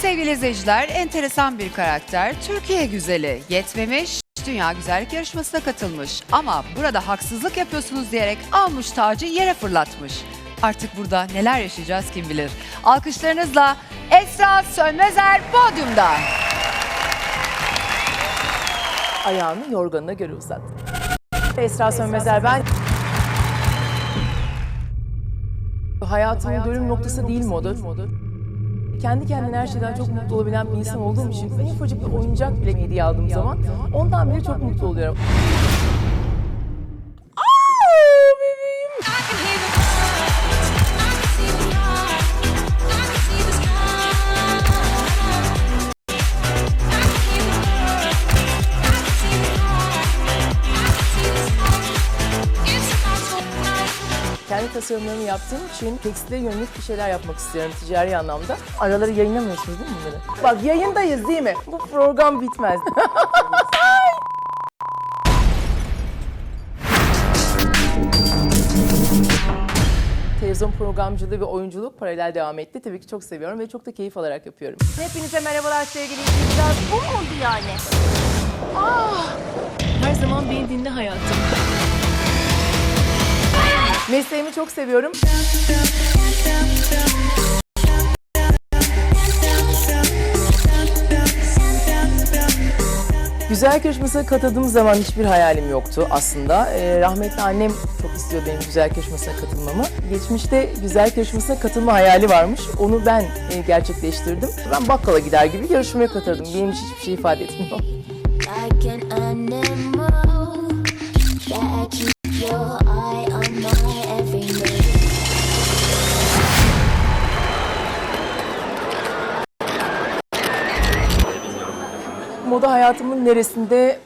Sevgili izleyiciler, enteresan bir karakter. Türkiye güzeli yetmemiş, dünya güzellik yarışmasına katılmış. Ama burada haksızlık yapıyorsunuz diyerek almış tacı yere fırlatmış. Artık burada neler yaşayacağız kim bilir. Alkışlarınızla Esra Sönmezer podyumda. ayağını yorganına göre uzat. Esra Sönmezer ben hayatımın dönüm noktası değil moda. Kendi kendine her şeyden çok mutlu olabilen bir insan olduğum için en ufacık bir oyuncak bile hediye aldığım zaman ondan bile çok mutlu oluyorum. Kendi tasarımlarımı yaptığım için tekstile yönelik bir şeyler yapmak istiyorum ticari anlamda. Araları yayınlamıyorsunuz değil mi bunları? Bak yayındayız değil mi? Bu program bitmez. Televizyon programcılığı ve oyunculuk paralel devam etti. Tabii ki çok seviyorum ve çok da keyif alarak yapıyorum. Hepinize merhabalar sevgili izleyiciler. Bu mu oldu yani? Her zaman beni dinle hayatım. Mesleğimi çok seviyorum. Güzel yarışmasına katıldığım zaman hiçbir hayalim yoktu aslında. Ee, rahmetli annem çok istiyor benim güzel yarışmasına katılmamı. Geçmişte güzel yarışmasına katılma hayali varmış. Onu ben e, gerçekleştirdim. Ben bakkala gider gibi yarışmaya katıldım. Benim için hiçbir şey ifade etmiyor. like Moda hayatımın neresinde?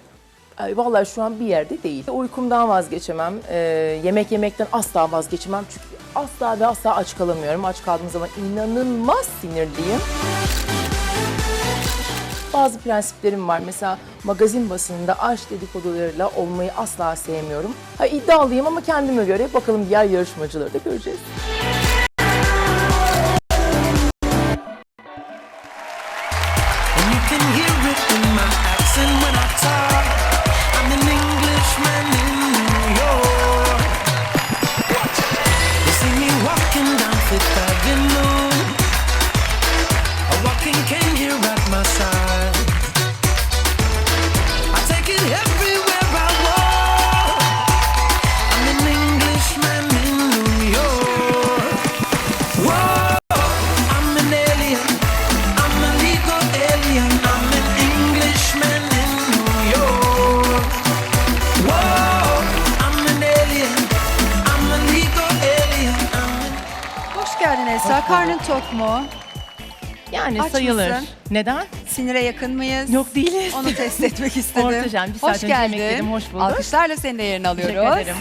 Ay, vallahi şu an bir yerde değil. Uykumdan vazgeçemem. Ee, yemek yemekten asla vazgeçemem. Çünkü asla ve asla aç kalamıyorum. Aç kaldığım zaman inanılmaz sinirliyim. Bazı prensiplerim var. Mesela magazin basınında aşk dedikodularıyla olmayı asla sevmiyorum. Ha, iddialıyım ama kendime göre bakalım diğer yarışmacıları da göreceğiz. can dance it, I've Karnın tok mu? Yani Aç sayılır. mısın? Neden? Sinire yakın mıyız? Yok değiliz. Onu test etmek istedim. Ortacan, bir Hoş saat önce yemek geldin. yedim, hoş bulduk. Alkışlarla seni de yerine Teşekkür alıyoruz. ederim.